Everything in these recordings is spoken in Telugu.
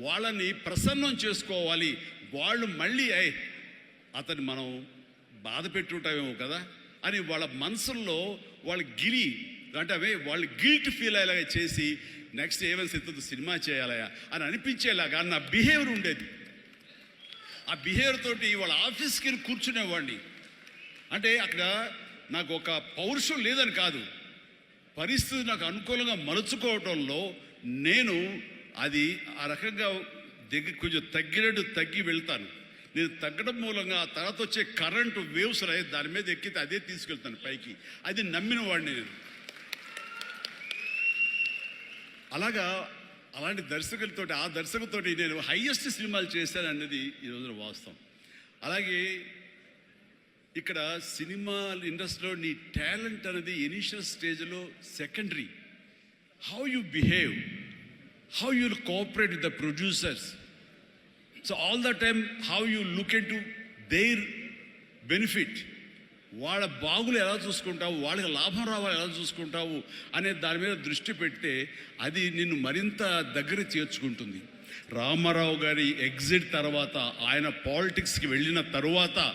వాళ్ళని ప్రసన్నం చేసుకోవాలి. వాళ్ళు మళ్ళీ అయ్ అతన్ని మనం బాధ పెట్టుంటామేమో కదా అని వాళ్ళ మనసుల్లో వాళ్ళ గిరి అంటే అవే వాళ్ళు గిల్ట్ ఫీల్ అయ్యేలాగా చేసి నెక్స్ట్ ఏమైనా సిద్ధంతో సినిమా చేయాలయా అని అనిపించేలాగా నా బిహేవియర్ ఉండేది. ఆ బిహేవియర్ తోటి వాళ్ళ ఆఫీస్కి వెళ్ళి కూర్చునేవాడిని. అంటే అక్కడ నాకు ఒక పౌరుషం లేదని కాదు. పరిస్థితి నాకు అనుకూలంగా మలుచుకోవటంలో నేను అది ఆ రకంగా దగ్గర కొంచెం తగ్గినట్టు తగ్గి వెళ్తాను. నేను తగ్గడం మూలంగా ఆ తర్వాత వచ్చే కరెంటు వేవ్స్ రాయి దాని మీద ఎక్కితే అదే తీసుకెళ్తాను పైకి. అది నమ్మిన వాడిని నేను. అలాగా అలాంటి దర్శకులతో ఆ దర్శకులతో నేను హయ్యెస్ట్ సినిమాలు చేశాను అన్నది ఈ వాస్తవం. అలాగే ఇక్కడ సినిమా ఇండస్ట్రీలో నీ టాలెంట్ అనేది ఇనిషియల్ స్టేజ్లో secondary how you behave how you cooperate with the producers so all the time how you look into their benefit వాళ్ళ బాగులు ఎలా చూసుకుంటావు? వాళ్ళకి లాభం రావాలి ఎలా చూసుకుంటావు? అనే దాని మీద దృష్టి పెడితే అది నిన్ను మరింత దగ్గర చేర్చుకుంటుంది. రామారావు గారి ఎగ్జిట్ తర్వాత ఆయన పాలిటిక్స్కి వెళ్ళిన తరువాత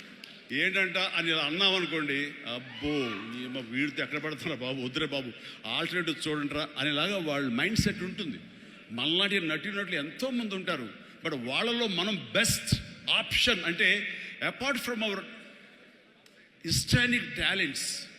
ఏంటంట అని ఇలా అన్నాం అనుకోండి అబ్బో ఏమో వీడితో ఎక్కడ పడుతున్నా బాబు వద్దురే బాబు ఆల్టర్నేటివ్ చూడండిరా అనేలాగా వాళ్ళ మైండ్ సెట్ ఉంటుంది. మనలాంటి నటినట్లు ఎంతోమంది ఉంటారు. బట్ వాళ్ళలో మనం బెస్ట్ ఆప్షన్ అంటే apart from our intrinsic talents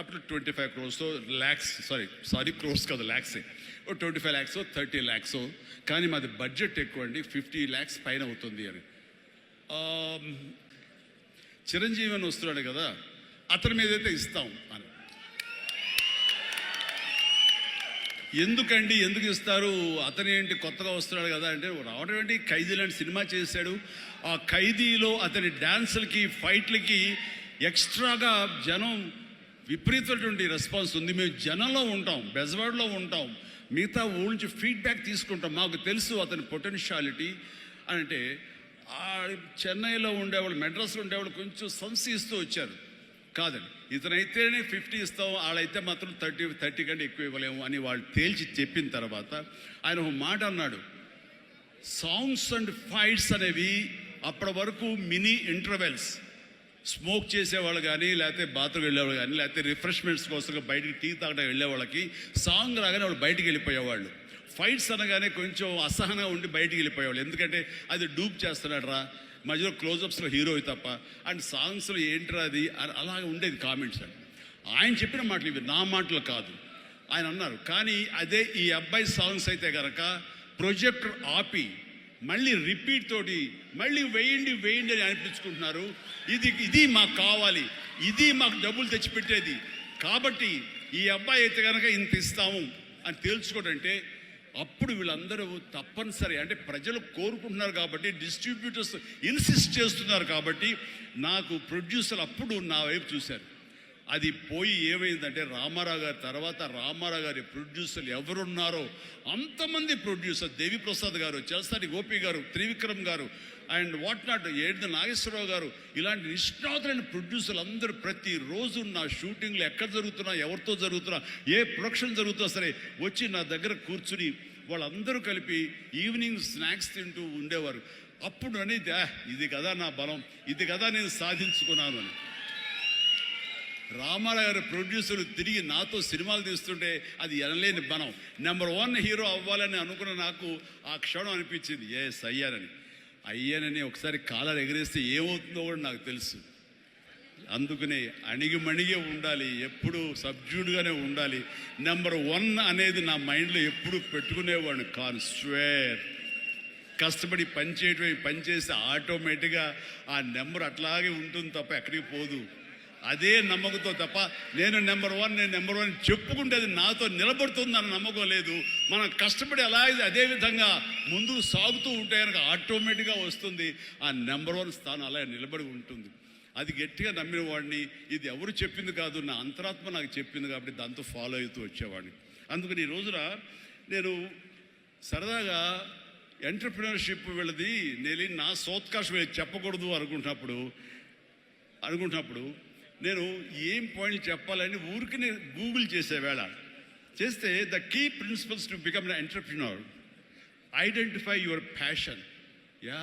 అప్పుడు twenty five crores lakhs sorry sorry crores కాదు ల్యాక్సే ఓ twenty five lakhs thirty lakhs కానీ మాది బడ్జెట్ ఎక్కువ అండి ఫిఫ్టీ ల్యాక్స్ పైన అవుతుంది అని. Um, చిరంజీవి అని వస్తున్నాడు కదా అతని మీద అయితే ఇస్తాం అని. ఎందుకండి ఎందుకు ఇస్తారు? అతను ఏంటి కొత్తగా వస్తున్నాడు కదా అంటే రావడం ఏంటి? ఖైదీ లాంటి సినిమా చేశాడు. ఆ ఖైదీలో అతని డ్యాన్సులకి ఫైట్లకి ఎక్స్ట్రాగా జనం విపరీతమైనటువంటి రెస్పాన్స్ ఉంది. మేము జనంలో ఉంటాం బెజవాడలో ఉంటాం. మిగతా ఊళ్ళ నుంచి ఫీడ్బ్యాక్ తీసుకుంటాం. మాకు తెలుసు అతని పొటెన్షియాలిటీ అంటే చెన్నైలో ఉండేవాళ్ళు మెడ్రాస్లో ఉండేవాళ్ళు కొంచెం సంశయిస్తూ వచ్చారు. కాదండి. ఇతనైతేనే ఫిఫ్టీ ఇస్తాం వాళ్ళైతే మాత్రం థర్టీ థర్టీ కంటే ఎక్కువ ఇవ్వలేము అని వాళ్ళు తేల్చి చెప్పిన తర్వాత ఆయన ఒక మాట అన్నాడు. సాంగ్స్ అండ్ ఫైట్స్ అనేవి అప్పటి వరకు మినీ ఇంటర్వెల్స్. స్మోక్ చేసేవాళ్ళు కానీ లేకపోతే బాత్రూమ్ వెళ్ళేవాళ్ళు కానీ లేకపోతే రిఫ్రెష్మెంట్స్ కోసం బయటికి టీ తాగడం వెళ్ళేవాళ్ళకి సాంగ్ రాగానే వాళ్ళు బయటికి వెళ్ళిపోయేవాళ్ళు. ఫైట్స్ అనగానే కొంచెం అసహనంగా ఉండి బయటికి వెళ్ళిపోయేవాళ్ళు. ఎందుకంటే అది డూప్ చేస్తున్నాడు రా మధ్యలో క్లోజప్స్లో హీరో తప్ప. అండ్ సాంగ్స్లో ఏంట్రా అది? అని అలాగే ఉండేది కామెంట్స్ అండి ఆయన చెప్పిన మాటలు ఇవి. నా మాటలు కాదు. ఆయన అన్నారు. కానీ అదే ఈ అబ్బాయి సాంగ్స్ అయితే కనుక ప్రొజెక్టర్ ఆపి మళ్ళీ రిపీట్ తోటి మళ్ళీ వేయండి వేయండి అని అనిపించుకుంటున్నారు. ఇది ఇది మాకు కావాలి. ఇది మాకు డబ్బులు తెచ్చిపెట్టేది. కాబట్టి ఈ అబ్బాయి అయితే కనుక ఇంత ఇస్తాము అని తేల్చుకోడంటే అప్పుడు వీళ్ళందరూ తప్పనిసరి అంటే ప్రజలు కోరుకుంటున్నారు కాబట్టి డిస్ట్రిబ్యూటర్స్ ఇన్సిస్ట్ చేస్తున్నారు కాబట్టి నాకు ప్రొడ్యూసర్ అప్పుడు నా వైపు చూశారు. అది పోయి ఏమైందంటే రామారావు గారి తర్వాత రామారావు గారి ప్రొడ్యూసర్లు ఎవరున్నారో అంతమంది ప్రొడ్యూసర్ దేవిప్రసాద్ గారు చలసాని గోపి గారు త్రివిక్రమ్ గారు అండ్ వాట్ నాట్ ఏడు నాగేశ్వరరావు గారు ఇలాంటి నిష్ణాతులైన ప్రొడ్యూసర్లు అందరూ ప్రతిరోజు నా షూటింగ్లు ఎక్కడ జరుగుతున్నా ఎవరితో జరుగుతున్నా ఏ ప్రొడక్షన్ జరుగుతున్నా సరే వచ్చి నా దగ్గర కూర్చుని వాళ్ళందరూ కలిపి ఈవినింగ్ స్నాక్స్ తింటూ ఉండేవారు. అప్పుడు అనేది ఇది కదా నా బలం ఇది కదా నేను సాధించుకున్నాను అని. రామారావు గారి ప్రొడ్యూసర్ తిరిగి నాతో సినిమాలు తీస్తుంటే అది ఎనలేని బలం నెంబర్ వన్ హీరో అవ్వాలని అనుకున్న నాకు ఆ క్షణం అనిపించింది. ఎస్ అయ్యానని అయ్యానని ఒకసారి కాలర్ ఎగరేస్తే ఏమవుతుందో కూడా నాకు తెలుసు. అందుకనే అణిగిమణిగే ఉండాలి ఎప్పుడు సబ్జ్యూడ్గానే ఉండాలి. నెంబర్ వన్ అనేది నా మైండ్లో ఎప్పుడు పెట్టుకునేవాడిని కాను స్వేర్ కష్టపడి పని చేయటమే పని చేస్తే ఆటోమేటిక్గా ఆ నెంబర్ అట్లాగే ఉంటుంది తప్ప ఎక్కడికి పోదు. అదే నమ్మకంతో తప్ప నేను నెంబర్ వన్ నేను నెంబర్ వన్ చెప్పుకుంటే అది నాతో నిలబడుతుంది అన్న నమ్మకం లేదు. మనం కష్టపడి అలాగే అదే విధంగా ముందుకు సాగుతూ ఉంటే కనుక ఆటోమేటిక్గా వస్తుంది. ఆ నెంబర్ వన్ స్థానం అలా నిలబడి ఉంటుంది. అది గట్టిగా నమ్మిన వాడిని ఇది ఎవరు చెప్పింది కాదు నా అంతరాత్మ నాకు చెప్పింది కాబట్టి దాంతో ఫాలో అవుతూ వచ్చేవాడిని. అందుకని ఈ రోజున నేను సరదాగా ఎంటర్ప్రినర్షిప్ వెళ్ళది నేను నా సోత్కాశం చెప్పకూడదు అనుకుంటున్నప్పుడు అనుకుంటున్నప్పుడు నేను ఏం పాయింట్ చెప్పాలని ఊరికి గూగుల్ చేసేవేళ చేస్తే the key principles to become the entrepreneur identify your passion yeah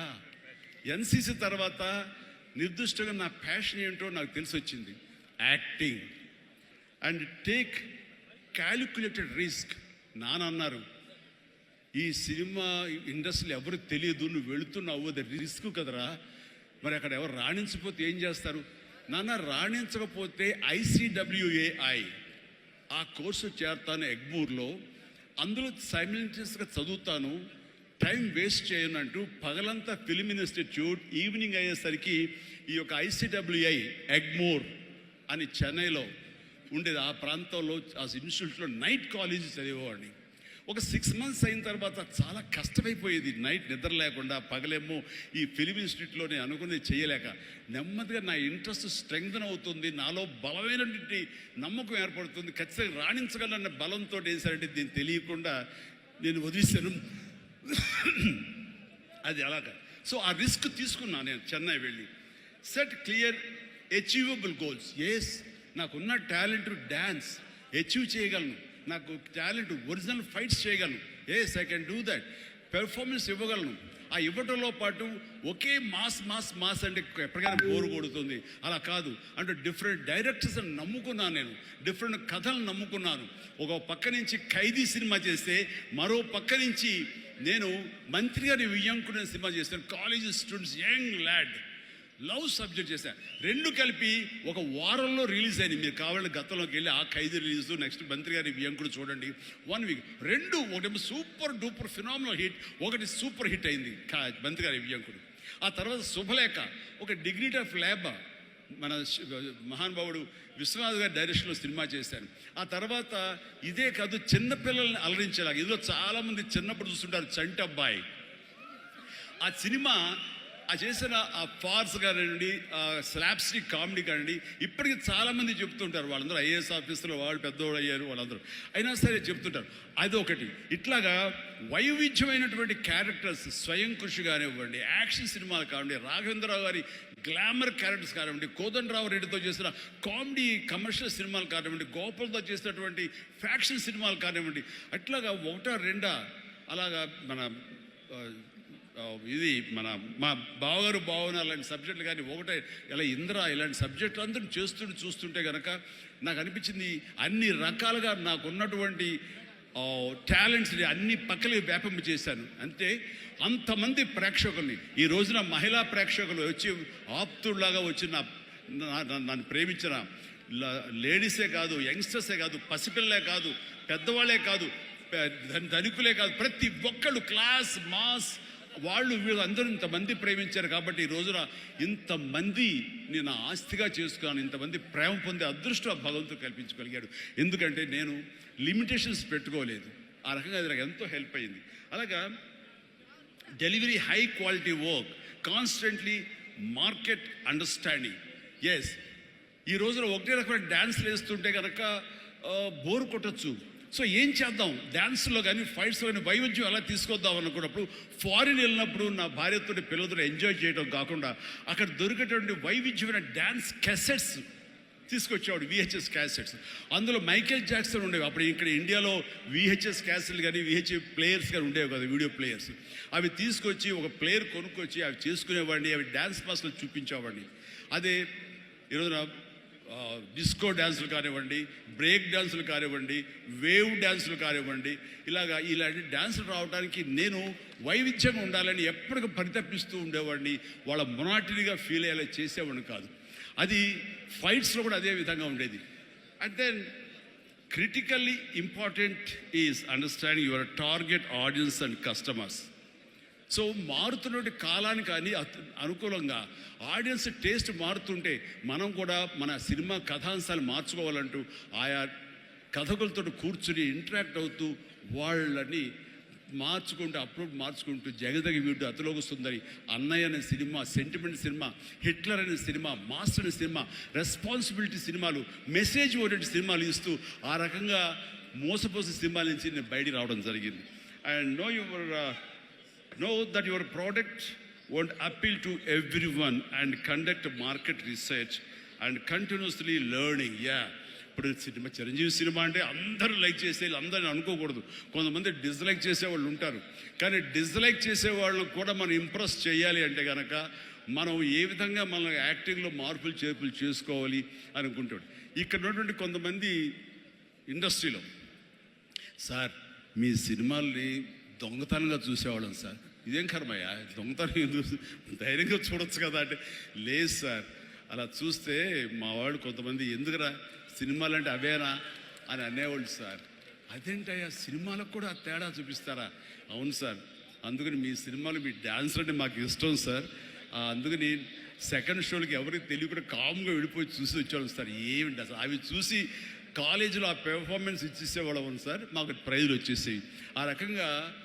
NCC తర్వాత నిర్దిష్టంగా నా ప్యాషన్ ఏంటో నాకు తెలిసి వచ్చింది acting and take calculated risk నానన్నారు ఈ సినిమా ఇండస్ట్రీలో ఎవరు తెలియదు నువ్వు వెళుతున్నావు అది రిస్క్ కదరా. మరి అక్కడ ఎవరు రాణించకపోతే ఏం చేస్తారు? నాన్న రాణించకపోతే ఐసీడబ్ల్యూఏఐ ఆ కోర్సు చేరతాను ఎగ్మూర్లో అందులో సైమిల్టేనియస్గా చదువుతాను. టైం వేస్ట్ చేయనంటూ పగలంతా ఫిలిం ఇన్స్టిట్యూట్ ఈవినింగ్ అయ్యేసరికి ఈ యొక్క ఐసీడబ్ల్యూఐ ఎగ్మోర్ అని చెన్నైలో ఉండేది. ఆ ప్రాంతంలో ఆ ఇన్స్టిట్యూట్లో నైట్ కాలేజీ చదివేవాడిని. ఒక సిక్స్ మంత్స్ అయిన తర్వాత చాలా కష్టమైపోయేది. నైట్ నిద్ర లేకుండా పగలేమో ఈ ఫిలిం ఇన్స్టిట్యూట్లోనే అనుకునేది చేయలేక నెమ్మదిగా నా ఇంట్రెస్ట్ స్ట్రెంగ్తన్ అవుతుంది. నాలో బలమైనటువంటి నమ్మకం ఏర్పడుతుంది. ఖచ్చితంగా రాణించగలన్న బలంతో ఏం దీన్ని తెలియకుండా నేను వదిలేశాను. అది అలాగా. సో ఆ రిస్క్ తీసుకున్నా నేను చెన్నై వెళ్ళి. Set clear achievable goals yes నాకున్న టాలెంట్ డ్యాన్స్ అచీవ్ చేయగలను. నాకు టాలెంట్ ఒరిజినల్ ఫైట్స్ చేయగలను. Yes I can do that. Performance ఇవ్వగలను. ఆ ఇవ్వటంలో పాటు ఒకే మాస్ మాస్ మాస్ అంటే ఎప్పటికైనా బోరు కొడుతుంది. అలా కాదు. అంటే డిఫరెంట్ డైరెక్టర్స్ నమ్ముకున్నాను నేను. డిఫరెంట్ కథలు నమ్ముకున్నాను. ఒక పక్క నుంచి ఖైదీ సినిమా చేస్తే మరో పక్క నుంచి నేను మంత్రి గారి వియ్యంకునే సినిమా చేస్తాను. College students young lad love subject చేశాను రెండు కలిపి ఒక వారంలో రిలీజ్ అయింది మీరు కావాలంటే గతంలోకి వెళ్ళి ఆ ఖైదు రిలీజ్ నెక్స్ట్ మంత్రి గారి వ్యంకుడు చూడండి. వన్ వీక్ రెండు ఒకటి సూపర్ డూపర్ ఫినామినల్ హిట్ ఒకటి సూపర్ హిట్ అయింది కా- మంత్రి గారి వ్యంకుడు ఆ తర్వాత శుభలేఖ ఒక డిగ్నిటీ ఆఫ్ ల్యాబ్ మన మహానుభావుడు విశ్వనాథ్ గారి డైరెక్షన్లో సినిమా చేశాను ఆ తర్వాత ఇదే కాదు చిన్నపిల్లల్ని అలరించేలాగా. ఇందులో చాలామంది చిన్నప్పుడు చూస్తుంటారు చంటి అబ్బాయి ఆ సినిమా ఆ చేసిన ఆ ఫార్స్ కానివ్వండి ఆ స్లాబ్స్టిక్ కామెడీ కానివ్వండి ఇప్పటికి చాలామంది చెప్తుంటారు వాళ్ళందరూ ఐఏఎస్ ఆఫీసులో వాళ్ళు పెద్దవాళ్ళు అయ్యారు వాళ్ళందరూ. అయినా సరే చెప్తుంటారు. అది ఒకటి ఇట్లాగా వైవిధ్యమైనటువంటి క్యారెక్టర్స్ స్వయం కృషి కానివ్వండి యాక్షన్ సినిమాలు కానివ్వండి రాఘవేంద్రరావు గారి గ్లామర్ క్యారెక్టర్స్ కానివ్వండి కోదండరావు రెడ్డితో చేసిన కామెడీ కమర్షియల్ సినిమాలు కానివ్వండి గోపాల్తో చేసినటువంటి ఫ్యాక్షన్ సినిమాలు కానివ్వండి అట్లాగా ఒకటా రెండా అలాగా మన ఇది మన మా బావగారు బావన అలాంటి సబ్జెక్టులు కానీ ఒకటే ఇలా ఇంద్ర ఇలాంటి సబ్జెక్టులు అందరూ చేస్తుంటే చూస్తుంటే కనుక నాకు అనిపించింది అన్ని రకాలుగా నాకు ఉన్నటువంటి టాలెంట్స్ని అన్ని పక్కలకి వ్యాపింప చేశాను. అంతే అంతమంది ప్రేక్షకుల్ని ఈ రోజున మహిళా ప్రేక్షకులు వచ్చి ఆప్తుల్లాగా వచ్చిన నా- నన్ను ప్రేమించిన లేడీసే కాదు యంగ్స్టర్సే కాదు పసిపిల్లలే కాదు పెద్దవాళ్ళే కాదు ధనికులే కాదు ప్రతి ఒక్కళ్ళు క్లాస్ మాస్ వాళ్ళు వీళ్ళు అందరూ ఇంతమంది ప్రేమించారు కాబట్టి ఈ రోజున ఇంతమంది నేను ఆస్తిగా చేసుకున్నాను ఇంతమంది ప్రేమ పొందే అదృష్టం భగవంతుడు కల్పించగలిగాడు. ఎందుకంటే నేను లిమిటేషన్స్ పెట్టుకోలేదు. ఆ రకంగా అది నాకు ఎంతో హెల్ప్ అయింది. అలాగా delivery high quality work constantly market understanding. Yes ఈ రోజున ఒకటే రకమైన డ్యాన్స్లు వేస్తుంటే కనుక బోర్ కొట్టచ్చు. సో ఏం చేద్దాం? డ్యాన్స్లో కానీ ఫైట్స్లో కానీ వైవిధ్యం ఎలా తీసుకొద్దాం అనుకున్నప్పుడు ఫారిన్ వెళ్ళినప్పుడు నా భార్యతో పిల్లలతో ఎంజాయ్ చేయడం కాకుండా అక్కడ దొరికేటువంటి వైవిధ్యమైన డ్యాన్స్ క్యాసెట్స్ తీసుకొచ్చేవాడు విహెచ్ఎస్ క్యాసెట్స్. అందులో మైకేల్ జాక్సన్ ఉండేవి. అప్పుడు ఇక్కడ ఇండియాలో విహెచ్ఎస్ క్యాసెట్లు కానీ విహెచ్ ప్లేయర్స్ కానీ ఉండేవి కదా వీడియో ప్లేయర్స్. అవి తీసుకొచ్చి ఒక ప్లేయర్ కొనుక్కొచ్చి అవి చేసుకునేవాడిని అవి డ్యాన్స్ మాస్టర్లు చూపించేవాడిని. అదే ఈరోజు ఆ, డిస్కో డ్యాన్సులు కానివ్వండి బ్రేక్ డ్యాన్సులు కానివ్వండి వేవ్ డ్యాన్సులు కానివ్వండి ఇలాగా ఇలాంటి డ్యాన్సులు రావడానికి నేను వైవిధ్యంగా ఉండాలని ఎప్పటికీ పరితపిస్తూ ఉండేవాడిని. వాళ్ళ మొనాటినిగా ఫీల్ అయ్యేలా చేసేవాడిని కాదు. అది ఫైట్స్లో కూడా అదే విధంగా ఉండేది. And then critically important is understanding your target audience and customers so మారుతున్నటువంటి కాలానికి అని అత్- అనుకూలంగా ఆడియన్స్ టేస్ట్ మారుతుంటే మనం కూడా మన సినిమా కథాంశాలు మార్చుకోవాలంటూ ఆయా కథకులతో కూర్చుని ఇంటరాక్ట్ అవుతూ వాళ్ళని మార్చుకుంటూ అప్రూవ్ మార్చుకుంటూ జగదగి వీడు అతిలోకి వస్తుందని అన్నయ్య అనే సినిమా సెంటిమెంట్ సినిమా హిట్లర్ అనే సినిమా మాస్టర్ అనే సినిమా రెస్పాన్సిబిలిటీ సినిమాలు మెసేజ్ ఓరియంటెడ్ సినిమాలు ఇస్తూ ఆ రకంగా మోసపోసే సినిమాల నుంచి నేను బయటికి రావడం జరిగింది. And no your no that your product product won't appeal to everyone and conduct market research and continuously learning. Yeah. ఇప్పుడు సినిమా చిరంజీవి సినిమా అంటే అందరూ లైక్ చేసే అందరిని అనుకోకూడదు. కొంతమంది డిస్లైక్ చేసేవాళ్ళు ఉంటారు. కానీ డిస్లైక్ చేసే వాళ్ళని కూడా మనం ఇంప్రెస్ చేయాలి అంటే కనుక మనం ఏ విధంగా మన యాక్టింగ్లో మార్పులు చేర్పులు చేసుకోవాలి అనుకుంటాడు. ఇక్కడ ఉన్నటువంటి కొంతమంది ఇండస్ట్రీలో సార్ మీ సినిమాల్ని దొంగతనంగా చూసేవాళ్ళం సార్. ఇదేం కర్మయ్యా? దొంగతనం ఎందుకు? ధైర్యంగా చూడొచ్చు కదా అంటే. లేదు సార్ అలా చూస్తే మా వాళ్ళు కొంతమంది ఎందుకురా? సినిమాలంటే అవేనా? అని అనేవాళ్ళు సార్. అదేంటయ్యా సినిమాలకు కూడా తేడా చూపిస్తారా? అవును సార్. అందుకని మీ సినిమాలు మీ డ్యాన్స్ అంటే మాకు ఇష్టం సార్. అందుకని సెకండ్ షోలకి ఎవరికి తెలియకుండా కామ్గా వెళ్ళిపోయి చూసి వచ్చేవాళ్ళం సార్. ఏమిటి అసలు? అవి చూసి కాలేజీలో ఆ పెర్ఫార్మెన్స్ ఇచ్చేసేవాళ్ళం సార్. మాకు ప్రైజులు వచ్చేసేవి. ఆ రకంగా